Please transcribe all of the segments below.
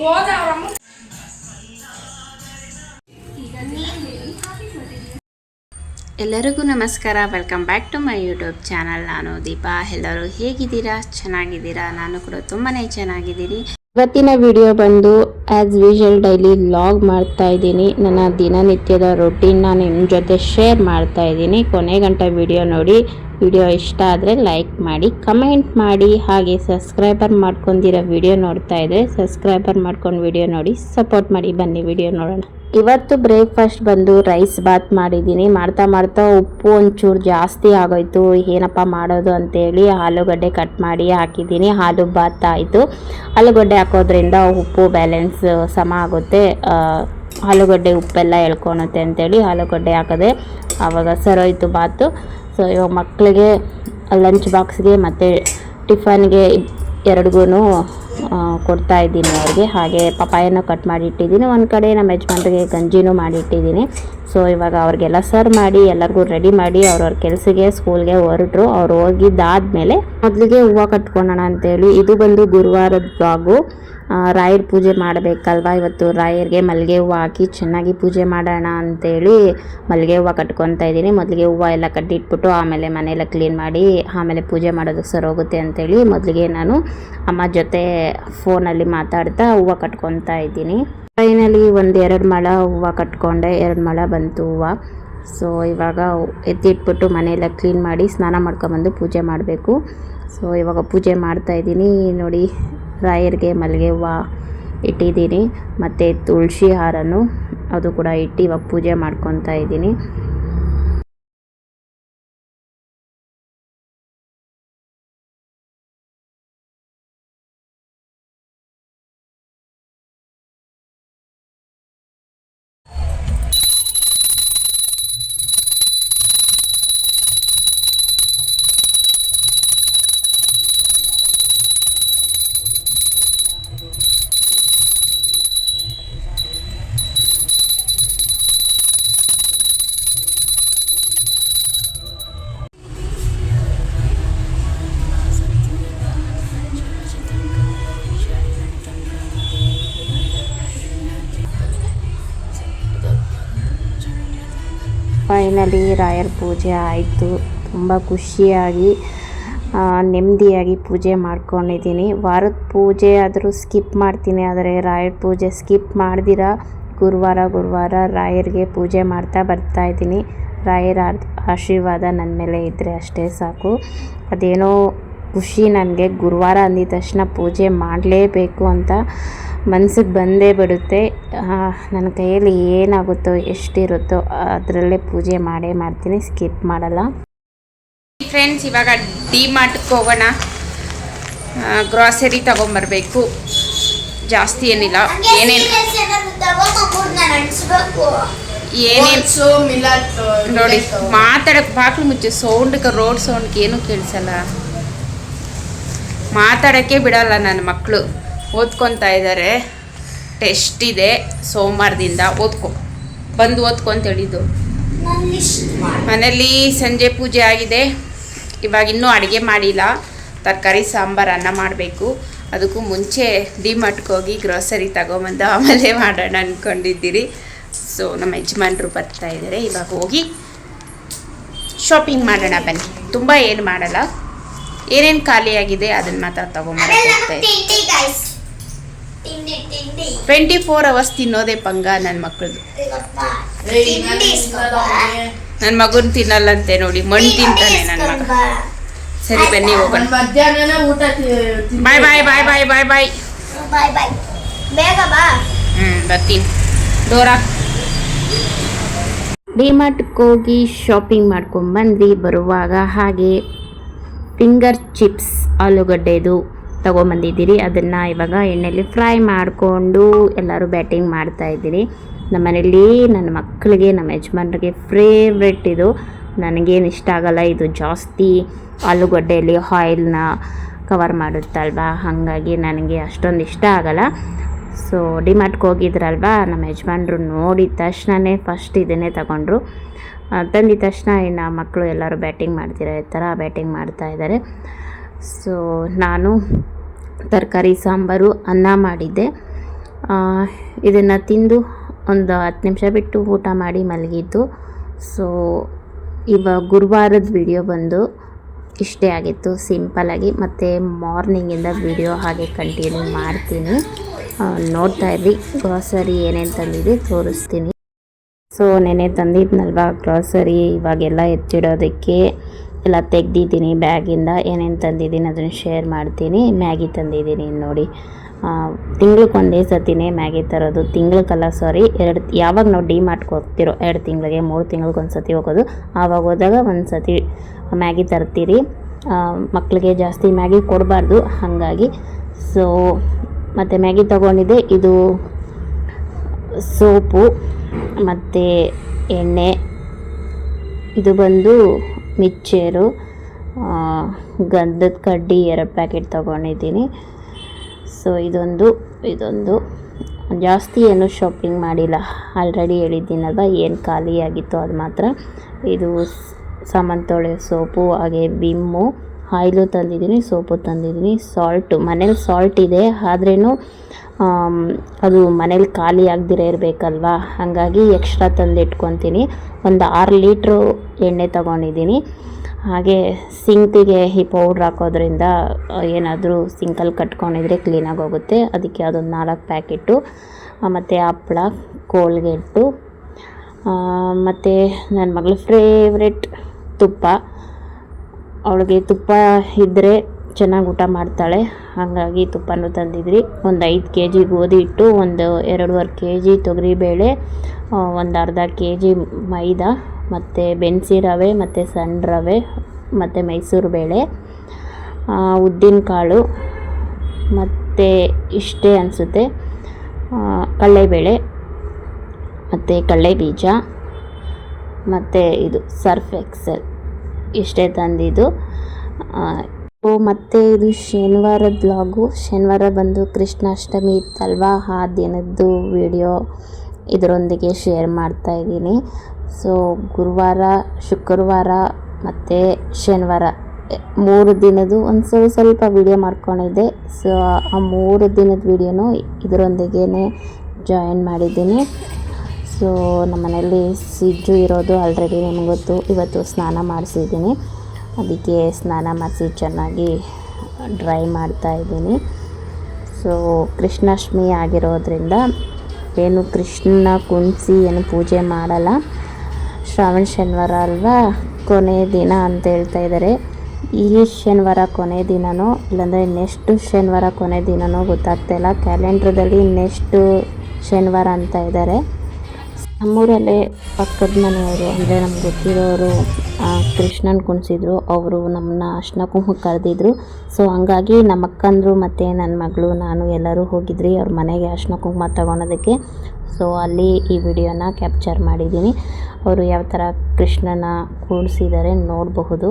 ಹೋದ ಅವ್ರಮ್ಮ ಎಲ್ಲರಿಗೂ ನಮಸ್ಕಾರ. Welcome back to my YouTube channel ನಾನು ದೀಪಾ. ಎಲ್ಲರೂ ಹೇಗಿದ್ದೀರಾ? ಚೆನ್ನಾಗಿದ್ದೀರಾ? ನಾನು ಕೂಡ ತುಂಬಾ ಚೆನ್ನಾಗಿದ್ದೀನಿ. ಇವತ್ತಿನ ವಿಡಿಯೋ ಬಂದು ಆ್ಯಸ್ ಯೂಶುವಲ್ ಡೈಲಿ ಲಾಗ್ ಮಾಡ್ತಾ ಇದ್ದೀನಿ. ನನ್ನ ದಿನನಿತ್ಯದ ರೊಟೀನ್ನ ನಿಮ್ಮ ಜೊತೆ ಶೇರ್ ಮಾಡ್ತಾ ಇದ್ದೀನಿ. ಕೊನೆ ಗಂಟೆ ವಿಡಿಯೋ ನೋಡಿ. ವಿಡಿಯೋ ಇಷ್ಟ ಆದರೆ ಲೈಕ್ ಮಾಡಿ ಕಮೆಂಟ್ ಮಾಡಿ, ಹಾಗೆ ಸಬ್ಸ್ಕ್ರೈಬರ್ ಮಾಡ್ಕೊಂಡಿರೋ ವಿಡಿಯೋ ನೋಡ್ತಾ ಇದ್ದರೆ ಸಬ್ಸ್ಕ್ರೈಬರ್ ಮಾಡ್ಕೊಂಡು ವಿಡಿಯೋ ನೋಡಿ ಸಪೋರ್ಟ್ ಮಾಡಿ, ಬನ್ನಿ ವಿಡಿಯೋ ನೋಡೋಣ. ಇವತ್ತು ಬ್ರೇಕ್ಫಾಸ್ಟ್ ಬಂದು ರೈಸ್ ಬಾತ್ ಮಾಡಿದ್ದೀನಿ. ಮಾಡ್ತಾ ಮಾಡ್ತಾ ಉಪ್ಪು ಒಂಚೂರು ಜಾಸ್ತಿ ಆಗೋಯ್ತು. ಏನಪ್ಪ ಮಾಡೋದು ಅಂತೇಳಿ ಆಲೂಗಡ್ಡೆ ಕಟ್ ಮಾಡಿ ಹಾಕಿದ್ದೀನಿ. ಆಲೂ ಬಾತ್ ಆಯಿತು. ಆಲೂಗಡ್ಡೆ ಹಾಕೋದ್ರಿಂದ ಉಪ್ಪು ಬ್ಯಾಲೆನ್ಸ್ ಸಮ ಆಗುತ್ತೆ. ಆಲೂಗಡ್ಡೆ ಉಪ್ಪೆಲ್ಲ ಎಳ್ಕೊಳುತ್ತೆ ಅಂತೇಳಿ ಆಲೂಗಡ್ಡೆ ಹಾಕಿದೆ ಆವಾಗ ಸರೋಯ್ತು ಬಾತು ಸೊ ಇವಾಗ ಮಕ್ಕಳಿಗೆ ಲಂಚ್ ಬಾಕ್ಸ್ಗೆ ಮತ್ತು ಟಿಫನ್ಗೆ ಎರಡಿಗೂ ಕೊಡ್ತಾ ಇದ್ದೀನಿ ಅವ್ರಿಗೆ. ಹಾಗೆ ಪಪಾಯನೂ ಕಟ್ ಮಾಡಿ ಇಟ್ಟಿದ್ದೀನಿ ಒಂದು ಕಡೆ ನಮ್ಮ ಯಜಮಾನ್ರಿಗೆ ಗಂಜಿನೂ ಮಾಡಿ ಇಟ್ಟಿದ್ದೀನಿ ಸೊ ಇವಾಗ ಅವ್ರಿಗೆಲ್ಲ ಸರ್ವ್ ಮಾಡಿ, ಎಲ್ಲರಿಗೂ ರೆಡಿ ಮಾಡಿ, ಅವ್ರವ್ರ ಕೆಲಸಕ್ಕೆ ಸ್ಕೂಲ್ಗೆ ಹೊರಟರು. ಅವ್ರು ಹೋಗಿದ್ದಾದ್ಮೇಲೆ ಮೊದಲಿಗೆ ಹೂವು ಕಟ್ಕೊಳ್ಳೋಣ ಅಂತೇಳಿ. ಇದು ಬಂದು ಗುರುವಾರದ ಬ್ಲಾಗು ರಾಯರ್ ಪೂಜೆ ಮಾಡಬೇಕಲ್ವ? ಇವತ್ತು ರಾಯರಿಗೆ ಮಲ್ಲಿಗೆ ಹೂವು ಹಾಕಿ ಚೆನ್ನಾಗಿ ಪೂಜೆ ಮಾಡೋಣ ಅಂತೇಳಿ ಮಲ್ಲಿಗೆ ಹೂವು ಕಟ್ಕೊತಾ ಇದ್ದೀನಿ. ಮೊದಲಿಗೆ ಹೂವು ಎಲ್ಲ ಕಟ್ಟಿಟ್ಬಿಟ್ಟು ಆಮೇಲೆ ಮನೆಯೆಲ್ಲ ಕ್ಲೀನ್ ಮಾಡಿ ಆಮೇಲೆ ಪೂಜೆ ಮಾಡೋದಕ್ಕೆ ಸರ್ ಹೋಗುತ್ತೆ ಅಂತೇಳಿ ಮೊದಲಿಗೆ ನಾನು ಅಮ್ಮ ಜೊತೆ ಫೋನಲ್ಲಿ ಮಾತಾಡ್ತಾ ಹೂವು ಕಟ್ಕೊತಾ ಇದ್ದೀನಿ. ಫೈನಲಿ ಒಂದು ಎರಡು ಮೊಳ ಹೂವು ಕಟ್ಕೊಂಡೆ. ಎರಡು ಮೊಳ ಬಂತು ಹೂವು. ಸೊ ಇವಾಗ ಎತ್ತಿಟ್ಬಿಟ್ಟು ಮನೆಯೆಲ್ಲ ಕ್ಲೀನ್ ಮಾಡಿ ಸ್ನಾನ ಮಾಡ್ಕೊಂಬಂದು ಪೂಜೆ ಮಾಡಬೇಕು. ಸೊ ಇವಾಗ ಪೂಜೆ ಮಾಡ್ತಾಯಿದ್ದೀನಿ ನೋಡಿ ರಾಯರ್ಗೆ ಮಲ್ಲಿಗೆ ಹೂವು ಇಟ್ಟಿದ್ದೀನಿ. ಮತ್ತು ತುಳಸಿ ಹಾರನು ಅದು ಕೂಡ ಇಟ್ಟು ಇವಾಗ ಪೂಜೆ ಮಾಡ್ಕೊತಾ ಇದ್ದೀನಿ. ಫೈನಲಿ ರಾಯರ ಪೂಜೆ ಆಯಿತು. ತುಂಬ ಖುಷಿಯಾಗಿ ನೆಮ್ಮದಿಯಾಗಿ ಪೂಜೆ ಮಾಡ್ಕೊಂಡಿದ್ದೀನಿ. ವಾರದ ಪೂಜೆ ಆದರೂ ಸ್ಕಿಪ್ ಮಾಡ್ತೀನಿ. ಆದರೆ ರಾಯರ್ ಪೂಜೆ ಸ್ಕಿಪ್ ಮಾಡ್ದಿರ, ಗುರುವಾರ ಗುರುವಾರ ರಾಯರಿಗೆ ಪೂಜೆ ಮಾಡ್ತಾ ಬರ್ತಾ ಇದ್ದೀನಿ. ರಾಯರ ಆಶೀರ್ವಾದ ನನ್ನ ಮೇಲೆ ಇದ್ದರೆ ಅಷ್ಟೇ ಸಾಕು. ಅದೇನೋ ಖುಷಿ ನನಗೆ. ಗುರುವಾರ ಅಂದಿದ ತಕ್ಷಣ ಪೂಜೆ ಮಾಡಲೇಬೇಕು ಅಂತ ಮನ್ಸಿಗೆ ಬಂದೇ ಬಿಡುತ್ತೆ. ನನ್ನ ಕೈಯಲ್ಲಿ ಏನಾಗುತ್ತೋ ಎಷ್ಟಿರುತ್ತೋ ಅದರಲ್ಲೇ ಪೂಜೆ ಮಾಡೇ ಮಾಡ್ತೀನಿ. ಸ್ಕಿಪ್ ಮಾಡಲ್ಲ. ಫ್ರೆಂಡ್ಸ್ ಇವಾಗ ಡಿ ಮಾರ್ಟ್ಗೆ ಹೋಗೋಣ. ಗ್ರಾಸರಿ ತಗೊಂಬರ್ಬೇಕು. ಜಾಸ್ತಿ ಏನಿಲ್ಲ. ಏನೇನು ಏನೇನು ನೋಡಿ ಮಾತಾಡಕ್ಕೆ ಬಾಕ್ಲು ಮುಚ್ಚು. ಸೌಂಡ್ಗೆ ರೋಡ್ ಸೌಂಡ್ಗೆ ಏನೂ ಕೇಳಿಸಲ್ಲ. ಮಾತಾಡೋಕ್ಕೆ ಬಿಡಲ್ಲ ನನ್ನ ಮಕ್ಕಳು ಓದ್ಕೊತಾ ಇದ್ದಾರೆ ಟೆಸ್ಟ್ ಇದೆ. ಸೋಮವಾರದಿಂದ ಓದ್ಕೊ. ಬಂದು ಓದ್ಕೊ ಅಂತ ಹೇಳಿದ್ದು. ಮನೇಲಿ ಸಂಜೆ ಪೂಜೆ ಆಗಿದೆ. ಇವಾಗ ಇನ್ನೂ ಅಡುಗೆ ಮಾಡಿಲ್ಲ. ತರಕಾರಿ, ಸಾಂಬಾರು, ಅನ್ನ ಮಾಡಬೇಕು. ಅದಕ್ಕೂ ಮುಂಚೆ ಡಿಮಾರ್ಟ್ಗೆ ಹೋಗಿ ಗ್ರೋಸರಿ ತಗೊಂಬಂದು ಆಮೇಲೆ ಮಾಡೋಣ ಅಂದ್ಕೊಂಡಿದ್ದೀರಿ ಸೊ ನಮ್ಮ ಯಜಮಾನ್ರು ಬರ್ತಾ ಇದ್ದಾರೆ ಇವಾಗ ಹೋಗಿ ಶಾಪಿಂಗ್ ಮಾಡೋಣ ಬನ್ನಿ. ತುಂಬ ಏನು ಮಾಡಲ್ಲ. ಏನೇನು ಖಾಲಿಯಾಗಿದೆ ಅದನ್ನು ಮಾತ್ರ ತೊಗೊಂಬರಕ್ಕೆ ಹೋಗ್ತಾ ಟ್ವೆಂಟಿ ಫೋರ್ ಅವರ್ಸ್ ತಿನ್ನೋದೇ ಪಂಗ ನನ್ನ ಮಕ್ಕಳದು ನನ್ನ ಮಗುನ್ ತಿನ್ನಲ್ಲಂತೆ ನೋಡಿ ಮಣ್ಣು ತಿಂತಾನೆ ನನ್ನ ಮಗ. ಸರಿ ಬನ್ನಿ ಹೋಗೋಣ. ಬಾಯ್ ಬಾಯ್ ಬಾಯ್ ಬಾಯ್ ಬಾಯ್ ಬಾಯ್ ಬಾಯ್ ಬಾಯ್ ಬೇಗ ಬಾ. ಹ್ಞೂ ಬರ್ತೀನಿ. ಡೋರಾ. ಡಿಮಾರ್ಟ್ಗೆ ಹೋಗಿ ಶಾಪಿಂಗ್ ಮಾಡ್ಕೊಂಡು ಬಂದ್ವಿ ಬರುವಾಗ ಹಾಗೆ ಫಿಂಗರ್ ಚಿಪ್ಸ್ ಆಲೂಗಡ್ಡೆದು ತೊಗೊಂಬಂದಿದ್ದೀರಿ. ಅದನ್ನು ಇವಾಗ ಎಣ್ಣೆಯಲ್ಲಿ ಫ್ರೈ ಮಾಡಿಕೊಂಡು ಎಲ್ಲರೂ ಬ್ಯಾಟಿಂಗ್ ಮಾಡ್ತಾ ಇದ್ದೀರಿ. ನಮ್ಮ ಮನೇಲಿ ನನ್ನ ಮಕ್ಕಳಿಗೆ, ನಮ್ಮ ಯಜಮಾನ್ರಿಗೆ ಫೇವ್ರೆಟ್ ಇದು. ನನಗೇನು ಇಷ್ಟ ಆಗಲ್ಲ, ಇದು ಜಾಸ್ತಿ ಆಲೂಗಡ್ಡೆಯಲ್ಲಿ ಆಯಿಲ್ನ ಕವರ್ ಮಾಡುತ್ತಲ್ವಾ? ಹಾಗಾಗಿ ನನಗೆ ಅಷ್ಟೊಂದು ಇಷ್ಟ ಆಗಲ್ಲ. ಸೊ ಡಿಮಾರ್ಟ್ಗೆ ಹೋಗಿದ್ರಲ್ವಾ? ನಮ್ಮ ಯಜಮಾನ್ರು ನೋಡಿದ ತಕ್ಷಣವೇ ಫಸ್ಟ್ ಇದನ್ನೇ ತಗೊಂಡ್ರು. ತಂದಿದ ತಕ್ಷಣ ಇನ್ನು ಮಕ್ಕಳು ಎಲ್ಲರೂ ಬ್ಯಾಟಿಂಗ್ ಮಾಡ್ತಿರೋ ಥರ ಬ್ಯಾಟಿಂಗ್ ಮಾಡ್ತಾ ಇದ್ದಾರೆ. ಸೊ ನಾನು ತರಕಾರಿ, ಸಾಂಬಾರು, ಅನ್ನ ಮಾಡಿದ್ದೆ. ಇದನ್ನು ತಿಂದು ಒಂದು ಹತ್ತು ನಿಮಿಷ ಬಿಟ್ಟು ಊಟ ಮಾಡಿ ಮಲಗಿದ್ದು. ಸೊ ಇವಾಗ ಗುರುವಾರದ ವಿಡಿಯೋ ಬಂದು ಇಷ್ಟೇ ಆಗಿತ್ತು ಸಿಂಪಲಾಗಿ ಮತ್ತು ಮಾರ್ನಿಂಗಿಂದ ವಿಡಿಯೋ ಹಾಗೆ ಕಂಟಿನ್ಯೂ ಮಾಡ್ತೀನಿ. ನೋಡ್ತಾ ಇರ್ರಿ, ಗ್ರಾಸರಿ ಏನೇನು ತಂದಿದೆ, ತೋರಿಸ್ತೀನಿ. ಸೊ ನೆನೆ ತಂದಿದ್ನಲ್ವ ಗ್ರಾಸರಿ ಇವಾಗೆಲ್ಲ ಎತ್ತಿಡೋದಕ್ಕೆ ಎಲ್ಲ ತೆಗ್ದಿದ್ದೀನಿ ಬ್ಯಾಗಿಂದ. ಏನೇನು ತಂದಿದ್ದೀನಿ ಅದನ್ನು ಶೇರ್ ಮಾಡ್ತೀನಿ. ಮ್ಯಾಗಿ ತಂದಿದ್ದೀನಿ ನೋಡಿ. ತಿಂಗ್ಳಿಗೆ ಒಂದೇ ಸತಿನೇ ಮ್ಯಾಗಿ ತರೋದು. ತಿಂಗ್ಳಿಗಲ್ಲ ಸಾರಿ ಎರಡು, ಯಾವಾಗ ನಾವು ಡಿ ಮಾರ್ಟ್ಗೆ ಎರಡು ತಿಂಗಳಿಗೆ, ಮೂರು ತಿಂಗ್ಳಿಗೆ ಒಂದು ಸತಿ ಹೋಗೋದು. ಆವಾಗ ಹೋದಾಗ ಒಂದು ಸತಿ ಮ್ಯಾಗಿ ತರ್ತೀರಿ. ಮಕ್ಕಳಿಗೆ ಜಾಸ್ತಿ ಮ್ಯಾಗಿ ಕೊಡಬಾರ್ದು, ಹಾಗಾಗಿ. ಸೊ ಮತ್ತು ಮ್ಯಾಗಿ ತೊಗೊಂಡಿದ್ದೆ. ಇದು ಸೋಪು, ಮತ್ತು ಎಣ್ಣೆ. ಇದು ಬಂದು ಮಿಕ್ಚರು ಗಂಧದ ಕಡ್ಡಿ, ಎರಡು ಪ್ಯಾಕೆಟ್ ತೊಗೊಂಡಿದ್ದೀನಿ. ಸೊ ಇದೊಂದು ಇದೊಂದು. ಜಾಸ್ತಿ ಏನು ಶಾಪಿಂಗ್ ಮಾಡಿಲ್ಲ. ಆಲ್ರೆಡಿ ಹೇಳಿದ್ದೀನಲ್ವ, ಏನು ಖಾಲಿಯಾಗಿತ್ತು ಅದು ಮಾತ್ರ. ಇದು ಸಾಮಾನು ತೊಳೆಯೋ ಸೋಪು, ಹಾಗೆ ವಿಮ್ಮು ಆಯಿಲು ತಂದಿದ್ದೀನಿ, ಸೋಪು ತಂದಿದ್ದೀನಿ. ಸಾಲ್ಟು ಮನೇಲಿ ಸಾಲ್ಟ್ ಇದೆ ಆದ್ರೂ ಅದು ಮನೇಲಿ ಖಾಲಿ ಆಗದಿರ ಇರಬೇಕಲ್ವಾ? ಹಾಗಾಗಿ ಎಕ್ಸ್ಟ್ರಾ ತಂದು ಇಟ್ಕೊತೀನಿ ಒಂದು ಆರು ಲೀಟ್ರು ಎಣ್ಣೆ ತಗೊಂಡಿದ್ದೀನಿ. ಹಾಗೆ ಸಿಂಕಿಗೆ ಈ ಪೌಡ್ರ್ ಹಾಕೋದ್ರಿಂದ ಏನಾದರೂ ಸಿಂಕಲ್ಲಿ ಕಟ್ಕೊಂಡಿದ್ರೆ ಕ್ಲೀನಾಗಿ ಹೋಗುತ್ತೆ. ಅದಕ್ಕೆ ಅದೊಂದು ನಾಲ್ಕು ಪ್ಯಾಕೆಟು ಮತ್ತು ಹಪ್ಪಳ ಕೋಲ್ಗೇಟು ಮತ್ತು ನನ್ನ ಮಗಳ ಫೇವ್ರೆಟ್ ತುಪ್ಪ. ಅವಳಿಗೆ ತುಪ್ಪ ಇದ್ದರೆ ಚೆನ್ನಾಗಿ ಊಟ ಮಾಡ್ತಾಳೆ. ಹಾಗಾಗಿ ತುಪ್ಪನೂ ತಂದಿದ್ರಿ. ಒಂದು ಐದು ಕೆ ಜಿ ಗೋಧಿ ಹಿಟ್ಟು, ಒಂದು ಎರಡೂವರೆ ಕೆ ಜಿ ತೊಗರಿಬೇಳೆ ಒಂದು ಅರ್ಧ ಕೆ ಜಿ ಮೈದಾ, ಮತ್ತು ಬೆನ್ಸಿ ರವೆ, ಮತ್ತು ಸಣ್ಣ ರವೆ, ಮತ್ತು ಮೈಸೂರು ಬೇಳೆ ಉದ್ದಿನಕಾಳು, ಮತ್ತು ಇಷ್ಟೇ ಅನಿಸುತ್ತೆ. ಕಡಲೆಬೇಳೆ, ಮತ್ತು ಕಡಲೆ ಬೀಜ ಮತ್ತು ಇದು ಸರ್ಫ್ ಎಕ್ಸೆಲ್. ಇಷ್ಟೇ ತಂದಿದ್ದು. ಮತ್ತು ಇದು ಶನಿವಾರದ ಬ್ಲಾಗು ಶನಿವಾರ ಬಂದು ಕೃಷ್ಣಾಷ್ಟಮಿ ಇತ್ತಲ್ವಾ? ಆ ದಿನದ್ದು ವಿಡಿಯೋ ಇದರೊಂದಿಗೆ ಶೇರ್ ಮಾಡ್ತಾ ಇದ್ದೀನಿ. ಸೊ ಗುರುವಾರ, ಶುಕ್ರವಾರ ಮತ್ತು ಶನಿವಾರ. ಮೂರು ದಿನದ್ದು ಒಂದು ಸ್ವಲ್ಪ ಸ್ವಲ್ಪ ವಿಡಿಯೋ ಮಾಡ್ಕೊಂಡಿದ್ದೆ. ಸೊ ಆ ಮೂರು ದಿನದ ವಿಡಿಯೋನು ಇದರೊಂದಿಗೆ ಜಾಯಿನ್ ಮಾಡಿದ್ದೀನಿ. ಸೊ ನಮ್ಮ ಮನೆಯಲ್ಲಿ ಸಿಜ್ಜು ಇರೋದು ಆಲ್ರೆಡಿ ಗೊತ್ತು. ಇವತ್ತು ಸ್ನಾನ ಮಾಡಿಸಿದ್ದೀನಿ. ಅದಕ್ಕೆ ಸ್ನಾನ ಮಾಡಿಸಿ ಚೆನ್ನಾಗಿ ಡ್ರೈ ಮಾಡ್ತಾ ಇದ್ದೀನಿ. ಸೊ, ಕೃಷ್ಣಾಷ್ಟಮಿ ಆಗಿರೋದ್ರಿಂದ ಏನು ಕೃಷ್ಣನ ಕುಣಿಸಿ ಏನು ಪೂಜೆ ಮಾಡಲ್ಲ. ಶ್ರಾವಣ ಶನಿವಾರ ಅಲ್ವಾ? ಕೊನೆ ದಿನ ಅಂತ ಹೇಳ್ತಾ ಇದ್ದಾರೆ. ಈ ಶನಿವಾರ ಕೊನೆ ದಿನನೋ, ಇಲ್ಲಾಂದರೆ ನೆಕ್ಸ್ಟ್ ಶನಿವಾರ ಕೊನೆ ದಿನನೋ ಗೊತ್ತಾಗ್ತಾ ಇಲ್ಲ. ಕ್ಯಾಲೆಂಡ್ರದಲ್ಲಿ ನೆಕ್ಸ್ಟು ಶನಿವಾರ ಅಂತ ಇದ್ದಾರೆ. ನಮ್ಮೂರಲ್ಲೇ ಪಕ್ಕದ ಮನೆಯವರು, ಅಂದರೆ ನಮ್ಗೆ ಗೊತ್ತಿರೋರು ಕೃಷ್ಣನ್ ಕುಣಿಸಿದ್ರು. ಅವರು ನಮ್ಮನ್ನ ಅರ್ಶಿನ ಕುಂಕುಮಕ್ಕೆ ಕರೆದಿದ್ರು. ಸೊ ಹಂಗಾಗಿ ನಮ್ಮ ಅಕ್ಕಂದರು ಮತ್ತು ನನ್ನ ಮಗಳು, ನಾನು ಎಲ್ಲರೂ ಹೋಗಿದ್ರಿ ಅವ್ರ ಮನೆಗೆ ಅರ್ಶಿನ ಕುಂಕುಮ ತಗೊಳೋದಕ್ಕೆ. ಸೊ ಅಲ್ಲಿ ಈ ವಿಡಿಯೋನ ಕ್ಯಾಪ್ಚರ್ ಮಾಡಿದ್ದೀನಿ. ಅವರು ಯಾವ ಥರ ಕೃಷ್ಣನ ಕೂಡಿಸಿದ್ದಾರೆ ನೋಡಬಹುದು.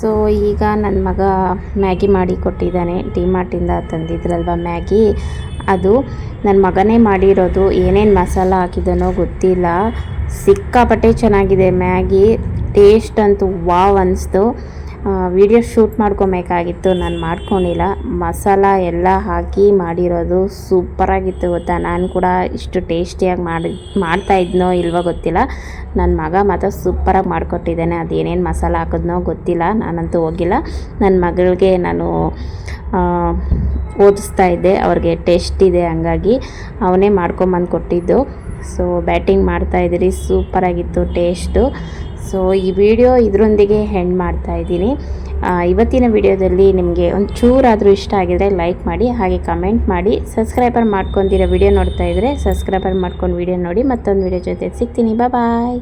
ಸೊ ಈಗ ನನ್ನ ಮಗ ಮ್ಯಾಗಿ ಮಾಡಿ ಕೊಟ್ಟಿದ್ದಾನೆ. ಡಿಮಾರ್ಟಿಂದ ತಂದಿದ್ರಲ್ವ ಮ್ಯಾಗಿ ಅದು ನನ್ನ ಮಗನೇ ಮಾಡಿರೋದು. ಏನೇನು ಮಸಾಲ ಹಾಕಿದನೋ ಗೊತ್ತಿಲ್ಲ. ಸಿಕ್ಕಾಪಟ್ಟೆ ಚೆನ್ನಾಗಿದೆ ಮ್ಯಾಗಿ ಟೇಸ್ಟ್ ಅಂತೂ ವಾವ್ ಅನಿಸ್ತು. ವಿಡಿಯೋ ಶೂಟ್ ಮಾಡ್ಕೊಬೇಕಾಗಿತ್ತು. ನಾನು ಮಾಡ್ಕೊಂಡಿಲ್ಲ. ಮಸಾಲ ಎಲ್ಲ ಹಾಕಿ ಮಾಡಿರೋದು ಸೂಪರಾಗಿತ್ತು ಗೊತ್ತಾ. ನಾನು ಕೂಡ ಇಷ್ಟು ಟೇಸ್ಟಿಯಾಗಿ ಮಾಡಿ, ಮಾಡ್ತಾ ಇದ್ನೋ ಇಲ್ವೋ ಗೊತ್ತಿಲ್ಲ. ನನ್ನ ಮಗ ಮಾತ್ರ ಸೂಪರಾಗಿ ಮಾಡಿಕೊಟ್ಟಿದ್ದಾನೆ. ಅದೇನೇನು ಮಸಾಲ ಹಾಕಿದ್ನೋ ಗೊತ್ತಿಲ್ಲ. ನಾನಂತೂ ಹೋಗಿಲ್ಲ. ನನ್ನ ಮಗಳಿಗೆ ನಾನು ಓದಿಸ್ತಾ ಇದ್ದೆ. ಅವ್ರಿಗೆ ಟೇಸ್ಟ್ ಇದೆ ಹಂಗಾಗಿ ಅವನೇ ಮಾಡ್ಕೊಂಬಂದು ಕೊಟ್ಟಿದ್ದು. ಸೊ ಬ್ಯಾಟಿಂಗ್ ಮಾಡ್ತಾಯಿದ್ರಿ ಸೂಪರಾಗಿತ್ತು ಟೇಸ್ಟು ಸೊ ಈ ವಿಡಿಯೋ ಇದರೊಂದಿಗೆ ಹೆಂಡ್ ಮಾಡ್ತಾ ಇದ್ದೀನಿ. ಇವತ್ತಿನ ವಿಡಿಯೋದಲ್ಲಿ ನಿಮಗೆ ಒಂದು ಚೂರಾದರೂ ಇಷ್ಟ ಆಗಿದ್ರೆ ಲೈಕ್ ಮಾಡಿ, ಹಾಗೆ ಕಮೆಂಟ್ ಮಾಡಿ ಸಬ್ಸ್ಕ್ರೈಬರ್ ಮಾಡ್ಕೊಂಡಿರೋ ವಿಡಿಯೋ ನೋಡ್ತಾ ಇದ್ದರೆ ಸಬ್ಸ್ಕ್ರೈಬರ್ ಮಾಡ್ಕೊಂಡು ವಿಡಿಯೋ ನೋಡಿ ಮತ್ತೊಂದು ವಿಡಿಯೋ ಜೊತೆ ಸಿಗ್ತೀನಿ. ಬಾಯ್